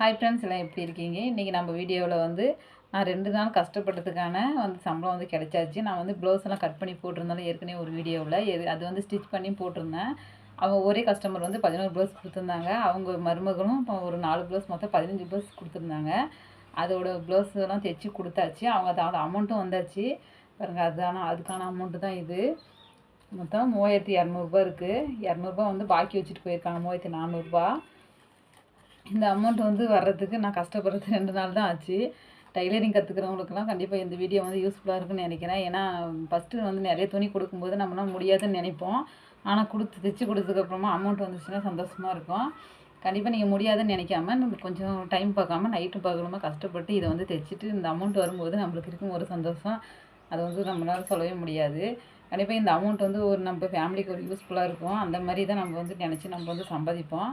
Hi friends எல்லாம் எப்படி இருக்கீங்க? இன்றைக்கி நம்ம வீடியோவில் வந்து நான் ரெண்டு நாள் கஷ்டப்பட்டதுக்கான வந்து சம்பளம் வந்து கிடைச்சாச்சு. நான் வந்து ப்ளவுஸ் எல்லாம் கட் பண்ணி போட்டிருந்தாலும் ஏற்கனவே ஒரு வீடியோவில். எது அது வந்து ஸ்டிச் பண்ணி போட்டிருந்தேன். அவங்க ஒரே கஸ்டமர் வந்து பதினோரு ப்ளவுஸ் கொடுத்துருந்தாங்க. அவங்க மருமகளும் இப்போ ஒரு நாலு ப்ளவுஸ் மொத்தம் பதினஞ்சு ப்ளவுஸ் கொடுத்துருந்தாங்க. அதோட ப்ளவுஸ் எல்லாம் தைச்சி கொடுத்தாச்சு. அவங்க அதோட அமௌண்ட்டும் வந்தாச்சு. பாருங்கள் அதுதான அதுக்கான அமௌண்ட்டு தான் இது. மொத்தம் மூவாயிரத்தி இரநூறுபா இருக்குது இரநூறுபா வந்து பாக்கி வச்சுட்டு போயிருக்காங்க. மூவாயிரத்தி நானூறுரூபா இந்த அமௌண்ட் வந்து வர்றதுக்கு நான் கஷ்டப்படுறது ரெண்டு நாள் தான் ஆச்சு. டைலரிங் கற்றுக்கிறவங்களுக்குலாம் கண்டிப்பாக இந்த வீடியோ வந்து யூஸ்ஃபுல்லாக இருக்குன்னு நினைக்கிறேன். ஏன்னா ஃபஸ்ட்டு வந்து நிறைய துணி கொடுக்கும்போது நம்மளாம் முடியாதுன்னு நினைப்போம். ஆனால் கொடுத்து தைச்சி கொடுத்ததுக்கப்புறமா அமௌண்ட் வந்துச்சுன்னா சந்தோஷமாக இருக்கும். கண்டிப்பாக நீங்கள் முடியாதுன்னு நினைக்காம கொஞ்சம் டைம் பார்க்காம நைட்டு பார்க்கணுமா கஷ்டப்பட்டு இதை வந்து தைச்சிட்டு இந்த அமௌண்ட் வரும்போது நம்மளுக்கு இருக்கும் ஒரு சந்தோஷம். அதை வந்து நம்மளால் சொல்லவே முடியாது. கண்டிப்பாக இந்த அமௌண்ட் வந்து ஒரு நம்ம ஃபேமிலிக்கு ஒரு யூஸ்ஃபுல்லாக இருக்கும். அந்த மாதிரி தான் நம்ம வந்து நினச்சி நம்ம வந்து சம்பாதிப்போம்.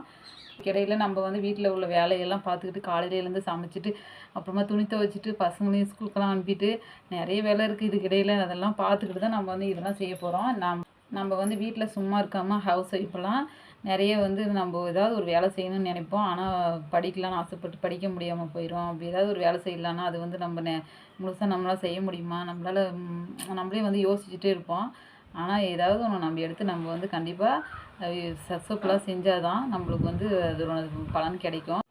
கிடையில் நம்ம வந்து வீட்டில் உள்ள வேலையெல்லாம் பார்த்துக்கிட்டு காலையிலேருந்து சமைச்சிட்டு அப்புறமா துணி துவைச்சிட்டு பசங்களையும் ஸ்கூலுக்கெல்லாம் அனுப்பிட்டு நிறைய வேலை இருக்குது இது கிடையில அதெல்லாம் பார்த்துக்கிட்டு தான் நம்ம வந்து இதெல்லாம் செய்ய போகிறோம் நம் நம்ம வந்து வீட்டில் சும்மா இருக்காமல் ஹவுஸ் ஒய்ஃபெல்லாம் நிறைய வந்து நம்ம ஏதாவது ஒரு வேலை செய்யணும்னு நினைப்போம். ஆனால் படிக்கலாம்னு ஆசைப்பட்டு படிக்க முடியாமல் போயிடும் அப்படி ஏதாவது ஒரு வேலை செய்யலான்னா அது வந்து நம்ம நெ முழுசாக நம்மளால் செய்ய முடியுமா? நம்மளால் நம்மளே வந்து யோசிச்சுட்டே இருப்போம். ஆனால் ஏதாவது ஒன்று நம்ம எடுத்து நம்ம வந்து கண்டிப்பாக சக்ஸஸ்ஃபுல்லாக செஞ்சால் தான் நம்மளுக்கு வந்து அதோட பலன் கிடைக்கும்.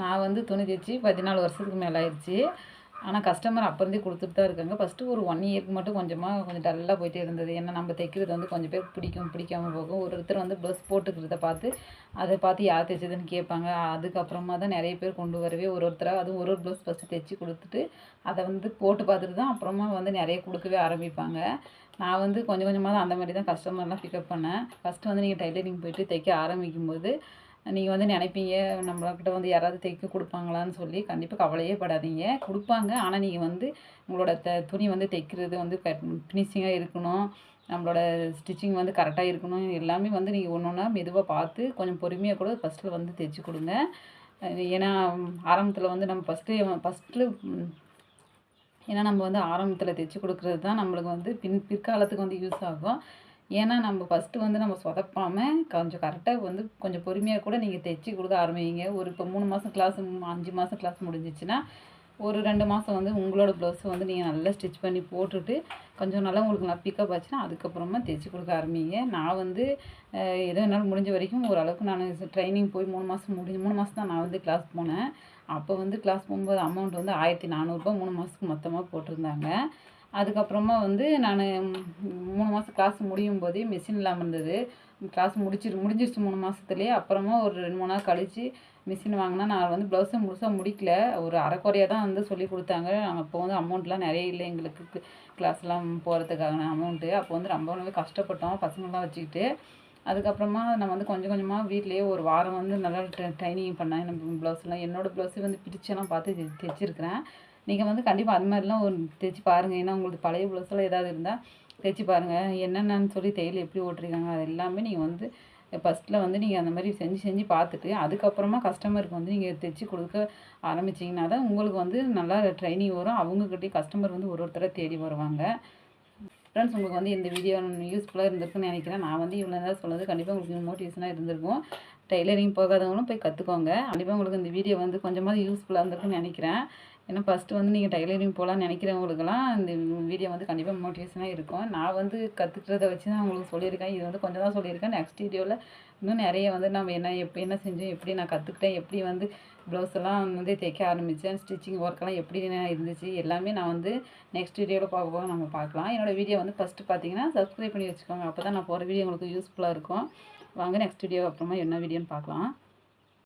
நான் வந்து துணி தைச்சி பதினாலு வருஷத்துக்கு மேலே ஆயிடுச்சு ஆனால் கஸ்டமர் அப்போருந்தே கொடுத்துட்டு தான் இருக்காங்க. ஃபஸ்ட்டு ஒரு ஒன் இயர்க்கு மட்டும் கொஞ்சமாக கொஞ்சம் டல்லாக போயிட்டே இருந்தது. ஏன்னா நம்ம தைக்கிறது வந்து கொஞ்சம் பேர் பிடிக்கும் பிடிக்காமல் போகும். ஒருத்தர் வந்து ப்ளவுஸ் போட்டுக்கிறத பார்த்து அதை பார்த்து யார் தைச்சதுன்னு கேட்பாங்க. அதுக்கப்புறமா தான் நிறைய பேர் கொண்டு வரவே ஒரு ஒருத்தராக அதுவும் ஒரு ஒரு ப்ளவுஸ் ஃபஸ்ட்டு தைச்சி கொடுத்துட்டு அதை வந்து போட்டு பார்த்துட்டு தான் அப்புறமா வந்து நிறைய கொடுக்கவே ஆரம்பிப்பாங்க. நான் வந்து கொஞ்சம் கொஞ்சமாக தான் அந்த மாதிரி தான் கஸ்டமர்லாம் பிக்கப் பண்ணேன். ஃபஸ்ட்டு வந்து நீங்கள் டைலரிங் போயிட்டு தைக்க ஆரம்பிக்கும் போது நீங்கள் வந்து நினைப்பீங்க நம்மக்கிட்ட வந்து யாராவது தைக்க கொடுப்பாங்களான்னு சொல்லி கண்டிப்பாக கவலையே படாதீங்க. கொடுப்பாங்க. ஆனால் நீங்கள் வந்து உங்களோட த துணி வந்து தைக்கிறது வந்து கட் ஃபினிஷிங்காக இருக்கணும். நம்மளோட ஸ்டிச்சிங் வந்து கரெக்டாக இருக்கணும். எல்லாமே வந்து நீங்கள் ஒன்று ஒன்றா மெதுவாக பார்த்து கொஞ்சம் பொறுமையாக கூட ஃபஸ்ட்டில் வந்து தைச்சி கொடுங்க. ஏன்னா ஆரம்பத்தில் வந்து நம்ம ஃபஸ்ட்டு ஃபஸ்ட்டில் ஏன்னா நம்ம வந்து ஆரம்பத்தில் தைச்சி கொடுக்குறது தான் நம்மளுக்கு வந்து பின் பிற்காலத்துக்கு வந்து யூஸ் ஆகும். ஏன்னா நம்ம ஃபஸ்ட்டு வந்து நம்ம சொதப்பாமல் கொஞ்சம் கரெக்டாக வந்து கொஞ்சம் பொறுமையாக கூட நீங்கள் தைச்சி கொடுக்க ஆரம்பிங்க. ஒரு இப்போ மூணு மாதம் கிளாஸ் அஞ்சு மாதம் கிளாஸ் முடிஞ்சிச்சுன்னா ஒரு ரெண்டு மாதம் வந்து உங்களோட ப்ளவுஸை வந்து நீங்கள் நல்லா ஸ்டிச் பண்ணி போட்டுட்டு கொஞ்சம் நல்லா உங்களுக்கு நான் பிக்கப் ஆச்சுன்னா அதுக்கப்புறமா தைச்சி கொடுக்க ஆரம்பிங்க. நான் வந்து எது என்னால் முடிஞ்ச வரைக்கும் ஓரளவுக்கு நான் ட்ரைனிங் போய் மூணு மாதம் முடிஞ்சு மூணு மாதம் தான் நான் வந்து கிளாஸ் போனேன். அப்போ வந்து கிளாஸ் போகும்போது அமௌண்ட் வந்து ஆயிரத்தி நானூறுரூபா மூணு மாதத்துக்கு மொத்தமாக போட்டிருந்தாங்க. அதுக்கப்புறமா வந்து நான் மூணு மாதம் கிளாஸ் முடியும் போதே மிஷின் இல்லாமல் இருந்தது. கிளாஸ் முடிச்சிரு முடிஞ்சிருச்சு மூணு மாதத்துலேயே அப்புறமா ஒரு ரெண்டு மூணு நாள் கழித்து மிஷின் வாங்கினா நான் வந்து ப்ளவுஸை முழுசாக முடிக்கல. ஒரு அரைக்குறையாக தான் வந்து சொல்லி கொடுத்தாங்க. அப்போ வந்து அமௌண்ட்லாம் நிறைய இல்லை எங்களுக்கு. கிளாஸ்லாம் போகிறதுக்கான அமௌண்ட்டு அப்போ வந்து ரொம்பவே கஷ்டப்பட்டோம் பசங்களாம் வச்சுக்கிட்டு. அதுக்கப்புறமா நான் வந்து கொஞ்சம் கொஞ்சமாக வீட்லேயே ஒரு வாரம் வந்து நல்லா ட்ரைனிங் பண்ணேன். நம்ம ப்ளவுஸ்லாம் என்னோடய ப்ளவுஸு வந்து பிடிச்செல்லாம் பார்த்து தைச்சிருக்கிறேன். நீங்கள் வந்து கண்டிப்பாக அது மாதிரிலாம் ஒரு தைச்சி பாருங்கள் ஏன்னா உங்களுக்கு பழைய ப்ளவுஸ்லாம் ஏதாவது இருந்தால் தைச்சி பாருங்கள் என்னென்னு சொல்லி தையல் எப்படி ஓட்டுருக்காங்க அது எல்லாமே நீங்கள் வந்து ஃபஸ்ட்டில் வந்து நீங்கள் அந்த மாதிரி செஞ்சு செஞ்சு பார்த்துட்டு அதுக்கப்புறமா கஸ்டமருக்கு வந்து நீங்கள் தைச்சி கொடுக்க ஆரம்பிச்சிங்கன்னா தான் உங்களுக்கு வந்து நல்லா ட்ரைனிங் வரும். அவங்கக்கிட்டே கஸ்டமர் வந்து ஒரு ஒருத்தரை தேடி வருவாங்க. ஃப்ரெண்ட்ஸ் உங்களுக்கு வந்து இந்த வீடியோ யூஸ்ஃபுல்லாக இருந்திருக்குன்னு நினைக்கிறேன். நான் வந்து இவ்வளோ தான் சொல்லுது கண்டிப்பாக உங்களுக்கு மோட்டிவேஷனாக இருந்திருக்கும். டெய்லரிங் போகாதவங்களும் போய் கற்றுக்கோங்க கண்டிப்பாக உங்களுக்கு இந்த வீடியோ வந்து கொஞ்சமாவது யூஸ்ஃபுல்லாக இருந்திருக்குன்னு நினைக்கிறேன். ஏன்னா ஃபஸ்ட்டு வந்து நீங்கள் டைலரிங் போகலான்னு நினைக்கிறவங்களுக்கெல்லாம் இந்த வீடியோ வந்து கண்டிப்பாக மோட்டிவேஷனாக இருக்கும். நான் வந்து கற்றுக்கிறத வச்சு தான் உங்களுக்கு சொல்லியிருக்கேன். இது வந்து கொஞ்சம் தான் சொல்லியிருக்கேன். நெக்ஸ்ட் வீடியோவில் இன்னும் நிறைய வந்து நம்ம என்ன எப்போ என்ன செஞ்சோம் எப்படி நான் கற்றுக்கிட்டேன் எப்படி வந்து ப்ளவுஸ் எல்லாம் வந்து தைக்க ஆரம்பித்தேன் ஸ்டிச்சிங் ஒர்க்கெல்லாம் எப்படி இருந்துச்சு எல்லாமே நான் வந்து நெக்ஸ்ட் வீடியோவில் பார்க்க போக நம்ம பார்க்கலாம். என்னோடய வீடியோ வந்து ஃபஸ்ட்டு பார்த்தீங்கன்னா சப்ஸ்கிரைப் பண்ணி வச்சுக்கோங்க. அப்போ தான் நான் போகிற வீடியோ உங்களுக்கு யூஸ்ஃபுல்லாக இருக்கும். வாங்க நெக்ஸ்ட் வீடியோ அப்புறமா என்ன வீடியோன்னு பார்க்கலாம்.